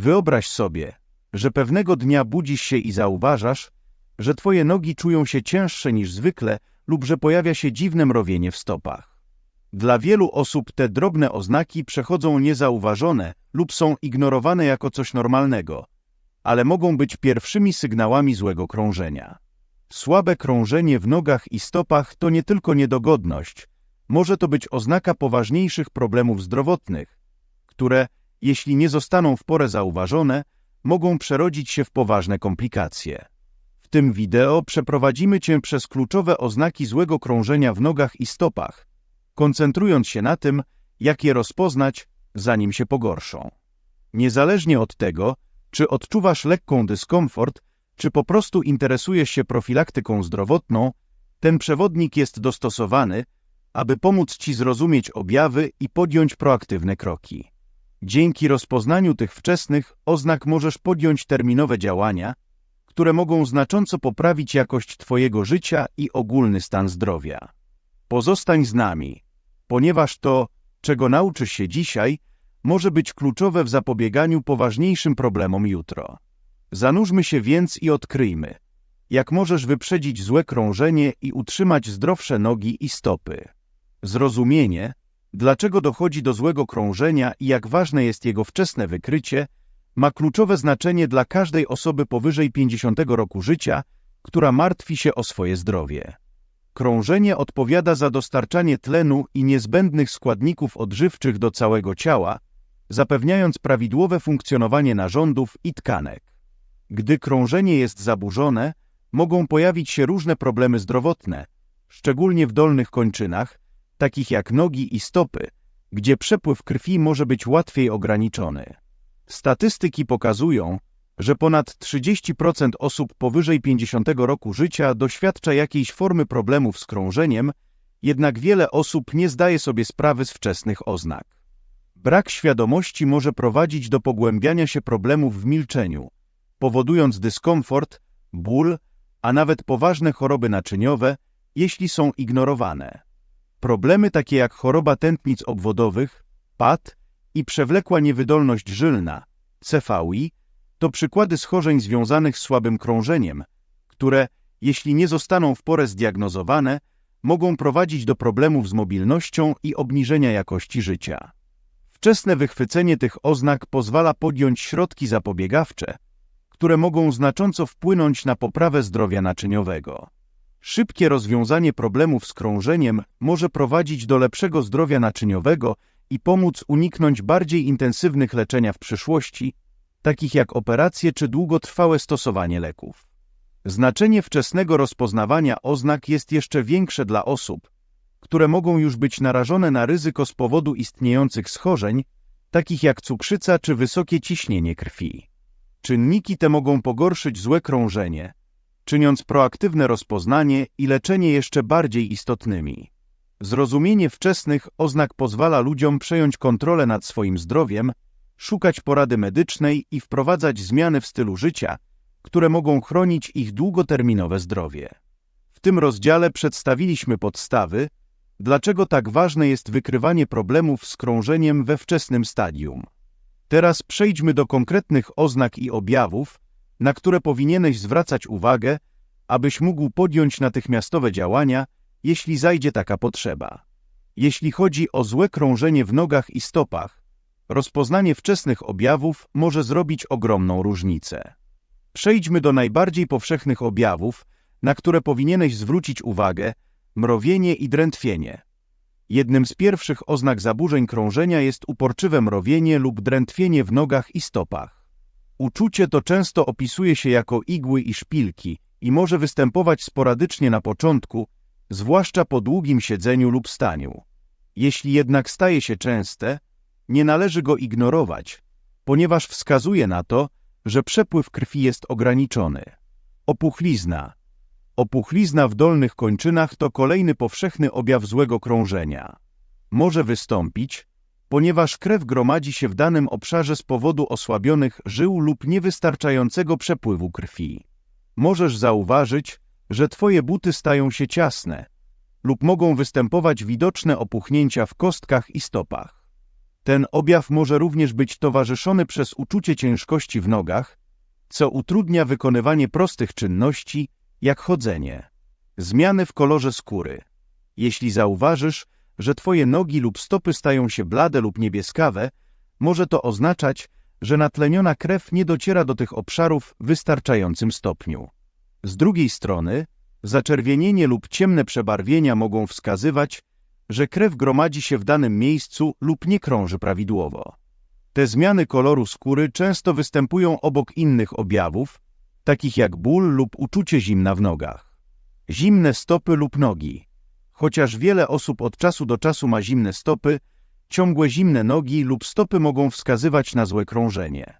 Wyobraź sobie, że pewnego dnia budzisz się i zauważasz, że twoje nogi czują się cięższe niż zwykle lub że pojawia się dziwne mrowienie w stopach. Dla wielu osób te drobne oznaki przechodzą niezauważone lub są ignorowane jako coś normalnego, ale mogą być pierwszymi sygnałami złego krążenia. Słabe krążenie w nogach i stopach to nie tylko niedogodność, może to być oznaka poważniejszych problemów zdrowotnych, które, jeśli nie zostaną w porę zauważone, mogą przerodzić się w poważne komplikacje. W tym wideo przeprowadzimy Cię przez kluczowe oznaki złego krążenia w nogach i stopach, koncentrując się na tym, jak je rozpoznać, zanim się pogorszą. Niezależnie od tego, czy odczuwasz lekką dyskomfort, czy po prostu interesujesz się profilaktyką zdrowotną, ten przewodnik jest dostosowany, aby pomóc Ci zrozumieć objawy i podjąć proaktywne kroki. Dzięki rozpoznaniu tych wczesnych oznak możesz podjąć terminowe działania, które mogą znacząco poprawić jakość Twojego życia i ogólny stan zdrowia. Pozostań z nami, ponieważ to, czego nauczysz się dzisiaj, może być kluczowe w zapobieganiu poważniejszym problemom jutro. Zanurzmy się więc i odkryjmy, jak możesz wyprzedzić złe krążenie i utrzymać zdrowsze nogi i stopy. Zrozumienie, dlaczego dochodzi do złego krążenia i jak ważne jest jego wczesne wykrycie, ma kluczowe znaczenie dla każdej osoby powyżej 50 roku życia, która martwi się o swoje zdrowie. Krążenie odpowiada za dostarczanie tlenu i niezbędnych składników odżywczych do całego ciała, zapewniając prawidłowe funkcjonowanie narządów i tkanek. Gdy krążenie jest zaburzone, mogą pojawić się różne problemy zdrowotne, szczególnie w dolnych kończynach, takich jak nogi i stopy, gdzie przepływ krwi może być łatwiej ograniczony. Statystyki pokazują, że ponad 30% osób powyżej 50 roku życia doświadcza jakiejś formy problemów z krążeniem, jednak wiele osób nie zdaje sobie sprawy z wczesnych oznak. Brak świadomości może prowadzić do pogłębiania się problemów w milczeniu, powodując dyskomfort, ból, a nawet poważne choroby naczyniowe, jeśli są ignorowane. Problemy takie jak choroba tętnic obwodowych, PAD i przewlekła niewydolność żylna, CVI, to przykłady schorzeń związanych z słabym krążeniem, które, jeśli nie zostaną w porę zdiagnozowane, mogą prowadzić do problemów z mobilnością i obniżenia jakości życia. Wczesne wychwycenie tych oznak pozwala podjąć środki zapobiegawcze, które mogą znacząco wpłynąć na poprawę zdrowia naczyniowego. Szybkie rozwiązanie problemów z krążeniem może prowadzić do lepszego zdrowia naczyniowego i pomóc uniknąć bardziej intensywnych leczenia w przyszłości, takich jak operacje czy długotrwałe stosowanie leków. Znaczenie wczesnego rozpoznawania oznak jest jeszcze większe dla osób, które mogą już być narażone na ryzyko z powodu istniejących schorzeń, takich jak cukrzyca czy wysokie ciśnienie krwi. Czynniki te mogą pogorszyć złe krążenie, czyniąc proaktywne rozpoznanie i leczenie jeszcze bardziej istotnymi. Zrozumienie wczesnych oznak pozwala ludziom przejąć kontrolę nad swoim zdrowiem, szukać porady medycznej i wprowadzać zmiany w stylu życia, które mogą chronić ich długoterminowe zdrowie. W tym rozdziale przedstawiliśmy podstawy, dlaczego tak ważne jest wykrywanie problemów z krążeniem we wczesnym stadium. Teraz przejdźmy do konkretnych oznak i objawów, na które powinieneś zwracać uwagę, abyś mógł podjąć natychmiastowe działania, jeśli zajdzie taka potrzeba. Jeśli chodzi o złe krążenie w nogach i stopach, rozpoznanie wczesnych objawów może zrobić ogromną różnicę. Przejdźmy do najbardziej powszechnych objawów, na które powinieneś zwrócić uwagę, mrowienie i drętwienie. Jednym z pierwszych oznak zaburzeń krążenia jest uporczywe mrowienie lub drętwienie w nogach i stopach. Uczucie to często opisuje się jako igły i szpilki i może występować sporadycznie na początku, zwłaszcza po długim siedzeniu lub staniu. Jeśli jednak staje się częste, nie należy go ignorować, ponieważ wskazuje na to, że przepływ krwi jest ograniczony. Opuchlizna. Opuchlizna w dolnych kończynach to kolejny powszechny objaw złego krążenia. Może wystąpić, ponieważ krew gromadzi się w danym obszarze z powodu osłabionych żył lub niewystarczającego przepływu krwi. Możesz zauważyć, że Twoje buty stają się ciasne lub mogą występować widoczne opuchnięcia w kostkach i stopach. Ten objaw może również być towarzyszony przez uczucie ciężkości w nogach, co utrudnia wykonywanie prostych czynności, jak chodzenie. Zmiany w kolorze skóry. Jeśli zauważysz, że twoje nogi lub stopy stają się blade lub niebieskawe, może to oznaczać, że natleniona krew nie dociera do tych obszarów w wystarczającym stopniu. Z drugiej strony, zaczerwienienie lub ciemne przebarwienia mogą wskazywać, że krew gromadzi się w danym miejscu lub nie krąży prawidłowo. Te zmiany koloru skóry często występują obok innych objawów, takich jak ból lub uczucie zimna w nogach. Zimne stopy lub nogi. Chociaż wiele osób od czasu do czasu ma zimne stopy, ciągłe zimne nogi lub stopy mogą wskazywać na złe krążenie.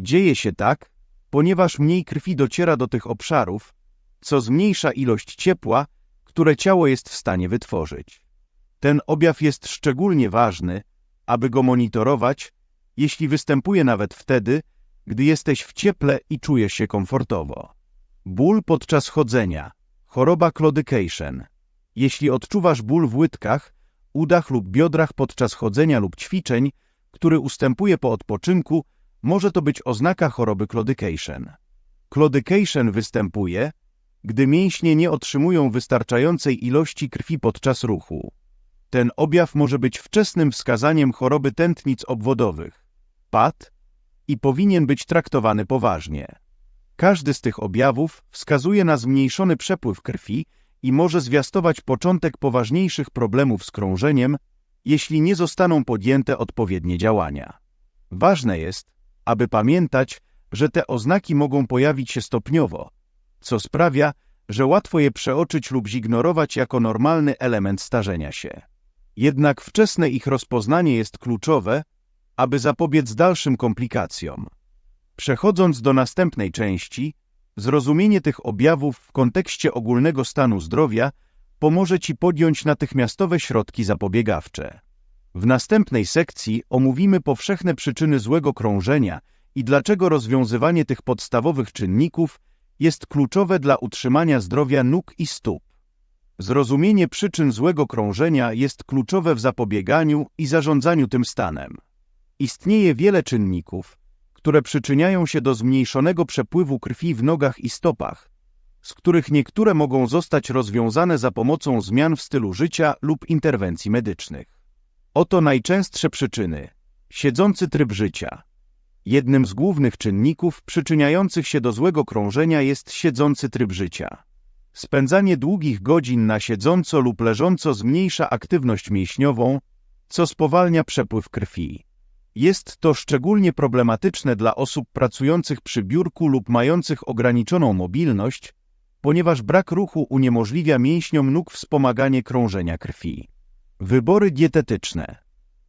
Dzieje się tak, ponieważ mniej krwi dociera do tych obszarów, co zmniejsza ilość ciepła, które ciało jest w stanie wytworzyć. Ten objaw jest szczególnie ważny, aby go monitorować, jeśli występuje nawet wtedy, gdy jesteś w cieple i czujesz się komfortowo. Ból podczas chodzenia, choroba claudication. Jeśli odczuwasz ból w łydkach, udach lub biodrach podczas chodzenia lub ćwiczeń, który ustępuje po odpoczynku, może to być oznaka choroby claudication. Claudication występuje, gdy mięśnie nie otrzymują wystarczającej ilości krwi podczas ruchu. Ten objaw może być wczesnym wskazaniem choroby tętnic obwodowych, PAD, i powinien być traktowany poważnie. Każdy z tych objawów wskazuje na zmniejszony przepływ krwi i może zwiastować początek poważniejszych problemów z krążeniem, jeśli nie zostaną podjęte odpowiednie działania. Ważne jest, aby pamiętać, że te oznaki mogą pojawić się stopniowo, co sprawia, że łatwo je przeoczyć lub zignorować jako normalny element starzenia się. Jednak wczesne ich rozpoznanie jest kluczowe, aby zapobiec dalszym komplikacjom. Przechodząc do następnej części, zrozumienie tych objawów w kontekście ogólnego stanu zdrowia pomoże Ci podjąć natychmiastowe środki zapobiegawcze. W następnej sekcji omówimy powszechne przyczyny złego krążenia i dlaczego rozwiązywanie tych podstawowych czynników jest kluczowe dla utrzymania zdrowia nóg i stóp. Zrozumienie przyczyn złego krążenia jest kluczowe w zapobieganiu i zarządzaniu tym stanem. Istnieje wiele czynników, które przyczyniają się do zmniejszonego przepływu krwi w nogach i stopach, z których niektóre mogą zostać rozwiązane za pomocą zmian w stylu życia lub interwencji medycznych. Oto najczęstsze przyczyny. Siedzący tryb życia. Jednym z głównych czynników przyczyniających się do złego krążenia jest siedzący tryb życia. Spędzanie długich godzin na siedząco lub leżąco zmniejsza aktywność mięśniową, co spowalnia przepływ krwi. Jest to szczególnie problematyczne dla osób pracujących przy biurku lub mających ograniczoną mobilność, ponieważ brak ruchu uniemożliwia mięśniom nóg wspomaganie krążenia krwi. Wybory dietetyczne.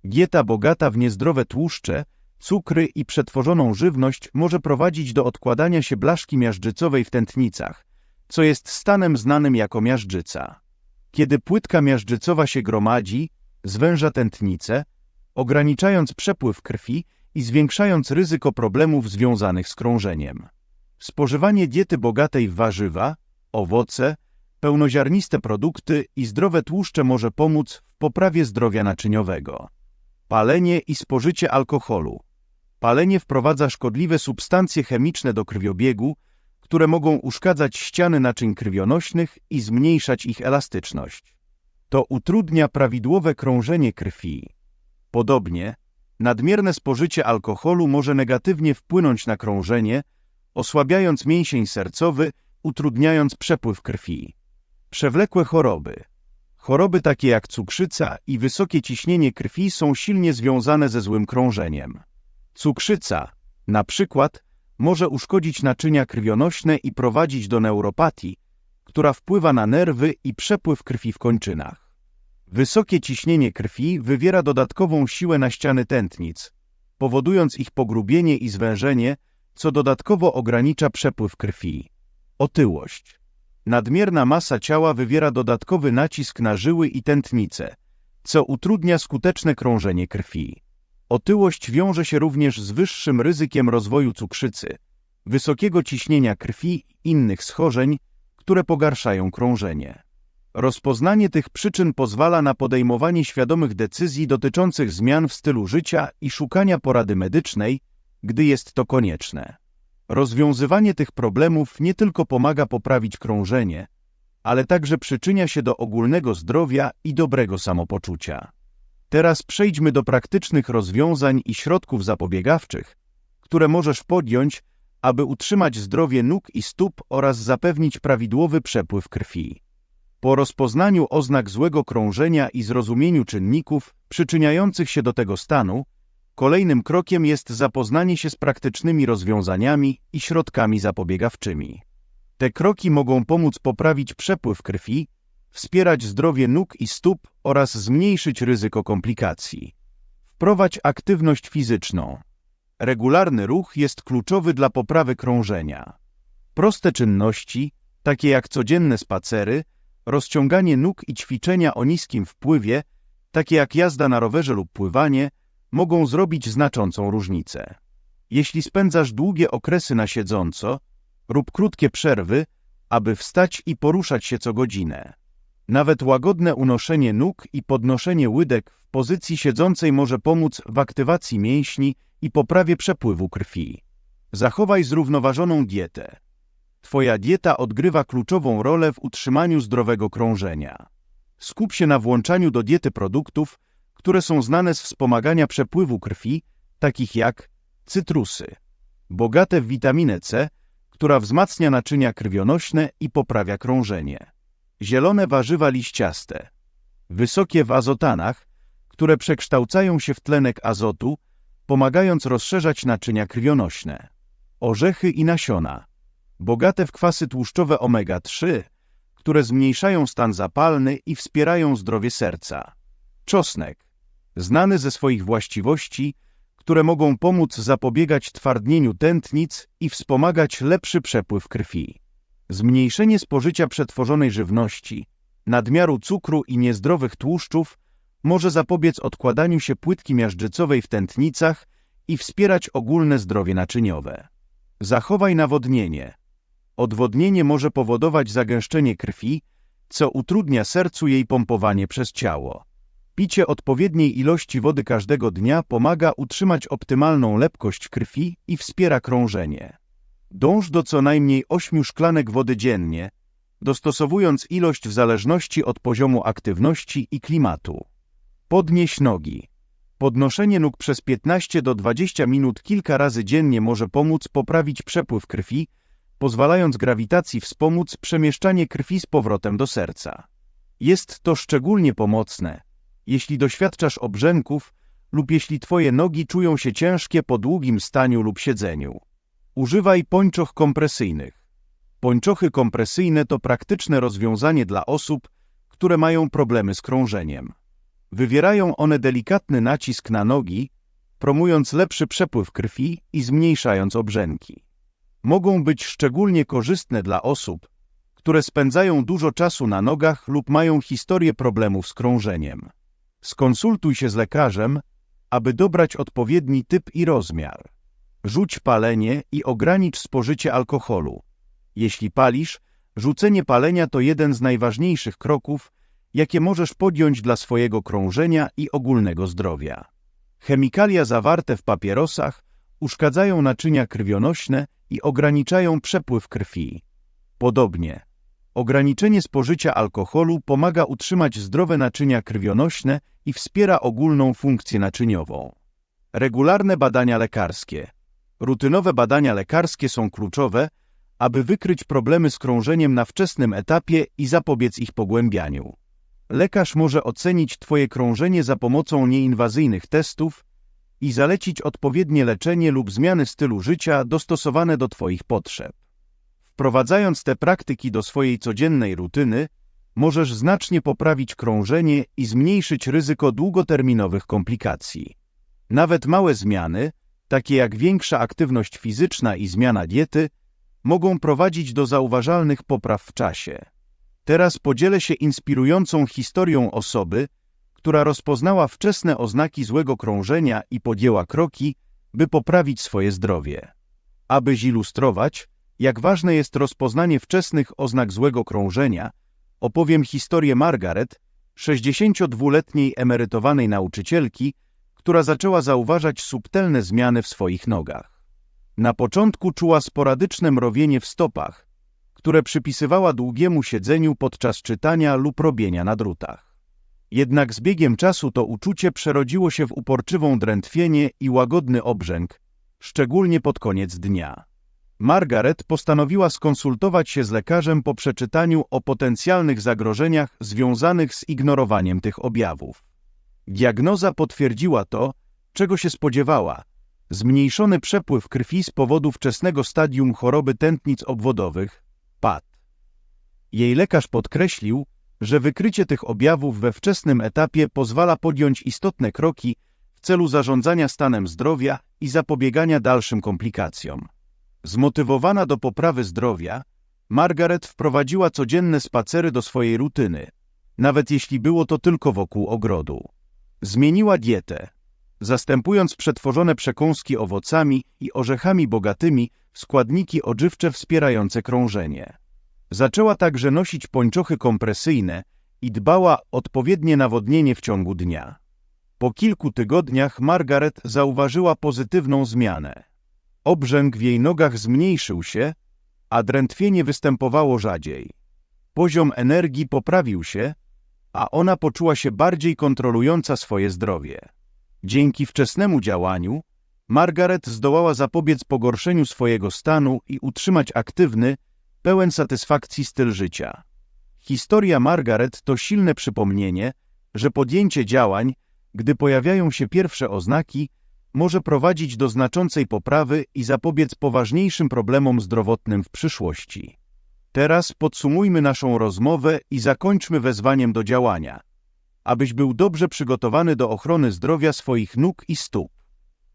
Dieta bogata w niezdrowe tłuszcze, cukry i przetworzoną żywność może prowadzić do odkładania się blaszki miażdżycowej w tętnicach, co jest stanem znanym jako miażdżyca. Kiedy płytka miażdżycowa się gromadzi, zwęża tętnicę, ograniczając przepływ krwi i zwiększając ryzyko problemów związanych z krążeniem. Spożywanie diety bogatej w warzywa, owoce, pełnoziarniste produkty i zdrowe tłuszcze może pomóc w poprawie zdrowia naczyniowego. Palenie i spożycie alkoholu. Palenie wprowadza szkodliwe substancje chemiczne do krwiobiegu, które mogą uszkadzać ściany naczyń krwionośnych i zmniejszać ich elastyczność. To utrudnia prawidłowe krążenie krwi. Podobnie, nadmierne spożycie alkoholu może negatywnie wpłynąć na krążenie, osłabiając mięsień sercowy, utrudniając przepływ krwi. Przewlekłe choroby. Choroby takie jak cukrzyca i wysokie ciśnienie krwi są silnie związane ze złym krążeniem. Cukrzyca, na przykład, może uszkodzić naczynia krwionośne i prowadzić do neuropatii, która wpływa na nerwy i przepływ krwi w kończynach. Wysokie ciśnienie krwi wywiera dodatkową siłę na ściany tętnic, powodując ich pogrubienie i zwężenie, co dodatkowo ogranicza przepływ krwi. Otyłość. Nadmierna masa ciała wywiera dodatkowy nacisk na żyły i tętnice, co utrudnia skuteczne krążenie krwi. Otyłość wiąże się również z wyższym ryzykiem rozwoju cukrzycy, wysokiego ciśnienia krwi i innych schorzeń, które pogarszają krążenie. Rozpoznanie tych przyczyn pozwala na podejmowanie świadomych decyzji dotyczących zmian w stylu życia i szukania porady medycznej, gdy jest to konieczne. Rozwiązywanie tych problemów nie tylko pomaga poprawić krążenie, ale także przyczynia się do ogólnego zdrowia i dobrego samopoczucia. Teraz przejdźmy do praktycznych rozwiązań i środków zapobiegawczych, które możesz podjąć, aby utrzymać zdrowie nóg i stóp oraz zapewnić prawidłowy przepływ krwi. Po rozpoznaniu oznak złego krążenia i zrozumieniu czynników przyczyniających się do tego stanu, kolejnym krokiem jest zapoznanie się z praktycznymi rozwiązaniami i środkami zapobiegawczymi. Te kroki mogą pomóc poprawić przepływ krwi, wspierać zdrowie nóg i stóp oraz zmniejszyć ryzyko komplikacji. Wprowadź aktywność fizyczną. Regularny ruch jest kluczowy dla poprawy krążenia. Proste czynności, takie jak codzienne spacery, rozciąganie nóg i ćwiczenia o niskim wpływie, takie jak jazda na rowerze lub pływanie, mogą zrobić znaczącą różnicę. Jeśli spędzasz długie okresy na siedząco, rób krótkie przerwy, aby wstać i poruszać się co godzinę. Nawet łagodne unoszenie nóg i podnoszenie łydek w pozycji siedzącej może pomóc w aktywacji mięśni i poprawie przepływu krwi. Zachowaj zrównoważoną dietę. Twoja dieta odgrywa kluczową rolę w utrzymaniu zdrowego krążenia. Skup się na włączaniu do diety produktów, które są znane z wspomagania przepływu krwi, takich jak cytrusy, bogate w witaminę C, która wzmacnia naczynia krwionośne i poprawia krążenie. Zielone warzywa liściaste, wysokie w azotanach, które przekształcają się w tlenek azotu, pomagając rozszerzać naczynia krwionośne. Orzechy i nasiona, bogate w kwasy tłuszczowe omega-3, które zmniejszają stan zapalny i wspierają zdrowie serca. Czosnek, znany ze swoich właściwości, które mogą pomóc zapobiegać twardnieniu tętnic i wspomagać lepszy przepływ krwi. Zmniejszenie spożycia przetworzonej żywności, nadmiaru cukru i niezdrowych tłuszczów może zapobiec odkładaniu się płytki miażdżycowej w tętnicach i wspierać ogólne zdrowie naczyniowe. Zachowaj nawodnienie. Odwodnienie może powodować zagęszczenie krwi, co utrudnia sercu jej pompowanie przez ciało. Picie odpowiedniej ilości wody każdego dnia pomaga utrzymać optymalną lepkość krwi i wspiera krążenie. Dąż do co najmniej 8 szklanek wody dziennie, dostosowując ilość w zależności od poziomu aktywności i klimatu. Podnieś nogi. Podnoszenie nóg przez 15 do 20 minut kilka razy dziennie może pomóc poprawić przepływ krwi, pozwalając grawitacji wspomóc przemieszczanie krwi z powrotem do serca. Jest to szczególnie pomocne, jeśli doświadczasz obrzęków lub jeśli twoje nogi czują się ciężkie po długim staniu lub siedzeniu. Używaj pończoch kompresyjnych. Pończochy kompresyjne to praktyczne rozwiązanie dla osób, które mają problemy z krążeniem. Wywierają one delikatny nacisk na nogi, promując lepszy przepływ krwi i zmniejszając obrzęki. Mogą być szczególnie korzystne dla osób, które spędzają dużo czasu na nogach lub mają historię problemów z krążeniem. Skonsultuj się z lekarzem, aby dobrać odpowiedni typ i rozmiar. Rzuć palenie i ogranicz spożycie alkoholu. Jeśli palisz, rzucenie palenia to jeden z najważniejszych kroków, jakie możesz podjąć dla swojego krążenia i ogólnego zdrowia. Chemikalia zawarte w papierosach uszkadzają naczynia krwionośne i ograniczają przepływ krwi. Podobnie, ograniczenie spożycia alkoholu pomaga utrzymać zdrowe naczynia krwionośne i wspiera ogólną funkcję naczyniową. Regularne badania lekarskie. Rutynowe badania lekarskie są kluczowe, aby wykryć problemy z krążeniem na wczesnym etapie i zapobiec ich pogłębianiu. Lekarz może ocenić Twoje krążenie za pomocą nieinwazyjnych testów i zalecić odpowiednie leczenie lub zmiany stylu życia dostosowane do Twoich potrzeb. Wprowadzając te praktyki do swojej codziennej rutyny, możesz znacznie poprawić krążenie i zmniejszyć ryzyko długoterminowych komplikacji. Nawet małe zmiany, takie jak większa aktywność fizyczna i zmiana diety, mogą prowadzić do zauważalnych popraw w czasie. Teraz podzielę się inspirującą historią osoby, która rozpoznała wczesne oznaki złego krążenia i podjęła kroki, by poprawić swoje zdrowie. Aby zilustrować, jak ważne jest rozpoznanie wczesnych oznak złego krążenia, opowiem historię Margaret, 62-letniej emerytowanej nauczycielki, która zaczęła zauważać subtelne zmiany w swoich nogach. Na początku czuła sporadyczne mrowienie w stopach, które przypisywała długiemu siedzeniu podczas czytania lub robienia na drutach. Jednak z biegiem czasu to uczucie przerodziło się w uporczywą drętwienie i łagodny obrzęk, szczególnie pod koniec dnia. Margaret postanowiła skonsultować się z lekarzem po przeczytaniu o potencjalnych zagrożeniach związanych z ignorowaniem tych objawów. Diagnoza potwierdziła to, czego się spodziewała zmniejszony przepływ krwi z powodu wczesnego stadium choroby tętnic obwodowych PAD. Jej lekarz podkreślił, że wykrycie tych objawów we wczesnym etapie pozwala podjąć istotne kroki w celu zarządzania stanem zdrowia i zapobiegania dalszym komplikacjom. Zmotywowana do poprawy zdrowia, Margaret wprowadziła codzienne spacery do swojej rutyny, nawet jeśli było to tylko wokół ogrodu. Zmieniła dietę, zastępując przetworzone przekąski owocami i orzechami bogatymi w składniki odżywcze wspierające krążenie. Zaczęła także nosić pończochy kompresyjne i dbała odpowiednie nawodnienie w ciągu dnia. Po kilku tygodniach Margaret zauważyła pozytywną zmianę. Obrzęk w jej nogach zmniejszył się, a drętwienie występowało rzadziej. Poziom energii poprawił się, a ona poczuła się bardziej kontrolująca swoje zdrowie. Dzięki wczesnemu działaniu Margaret zdołała zapobiec pogorszeniu swojego stanu i utrzymać aktywny, pełen satysfakcji styl życia. Historia Margaret to silne przypomnienie, że podjęcie działań, gdy pojawiają się pierwsze oznaki, może prowadzić do znaczącej poprawy i zapobiec poważniejszym problemom zdrowotnym w przyszłości. Teraz podsumujmy naszą rozmowę i zakończmy wezwaniem do działania, abyś był dobrze przygotowany do ochrony zdrowia swoich nóg i stóp.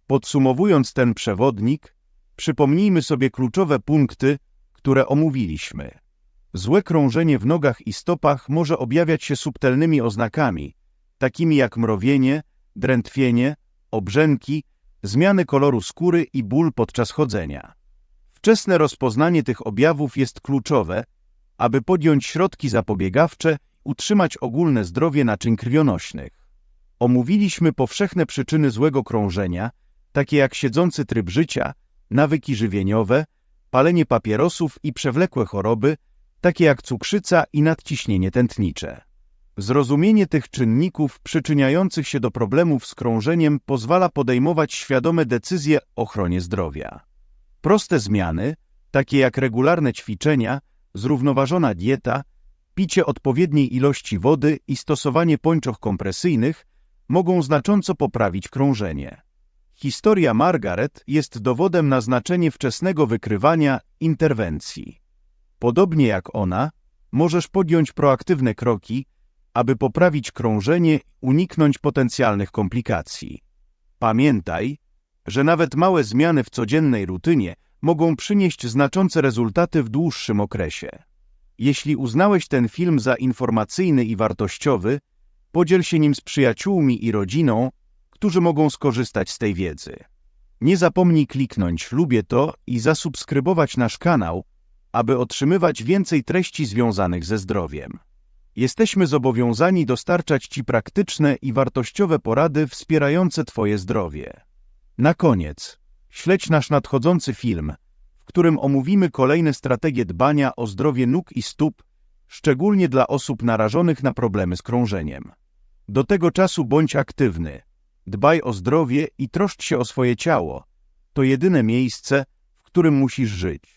Podsumowując ten przewodnik, przypomnijmy sobie kluczowe punkty, które omówiliśmy. Złe krążenie w nogach i stopach może objawiać się subtelnymi oznakami, takimi jak mrowienie, drętwienie, obrzęki, zmiany koloru skóry i ból podczas chodzenia. Wczesne rozpoznanie tych objawów jest kluczowe, aby podjąć środki zapobiegawcze, utrzymać ogólne zdrowie naczyń krwionośnych. Omówiliśmy powszechne przyczyny złego krążenia, takie jak siedzący tryb życia, nawyki żywieniowe, palenie papierosów i przewlekłe choroby, takie jak cukrzyca i nadciśnienie tętnicze. Zrozumienie tych czynników przyczyniających się do problemów z krążeniem pozwala podejmować świadome decyzje o ochronie zdrowia. Proste zmiany, takie jak regularne ćwiczenia, zrównoważona dieta, picie odpowiedniej ilości wody i stosowanie pończoch kompresyjnych mogą znacząco poprawić krążenie. Historia Margaret jest dowodem na znaczenie wczesnego wykrywania interwencji. Podobnie jak ona, możesz podjąć proaktywne kroki, aby poprawić krążenie, uniknąć potencjalnych komplikacji. Pamiętaj, że nawet małe zmiany w codziennej rutynie mogą przynieść znaczące rezultaty w dłuższym okresie. Jeśli uznałeś ten film za informacyjny i wartościowy, podziel się nim z przyjaciółmi i rodziną, którzy mogą skorzystać z tej wiedzy. Nie zapomnij kliknąć lubię to i zasubskrybować nasz kanał, aby otrzymywać więcej treści związanych ze zdrowiem. Jesteśmy zobowiązani dostarczać Ci praktyczne i wartościowe porady wspierające Twoje zdrowie. Na koniec, śledź nasz nadchodzący film, w którym omówimy kolejne strategie dbania o zdrowie nóg i stóp, szczególnie dla osób narażonych na problemy z krążeniem. Do tego czasu bądź aktywny, dbaj o zdrowie i troszcz się o swoje ciało. To jedyne miejsce, w którym musisz żyć.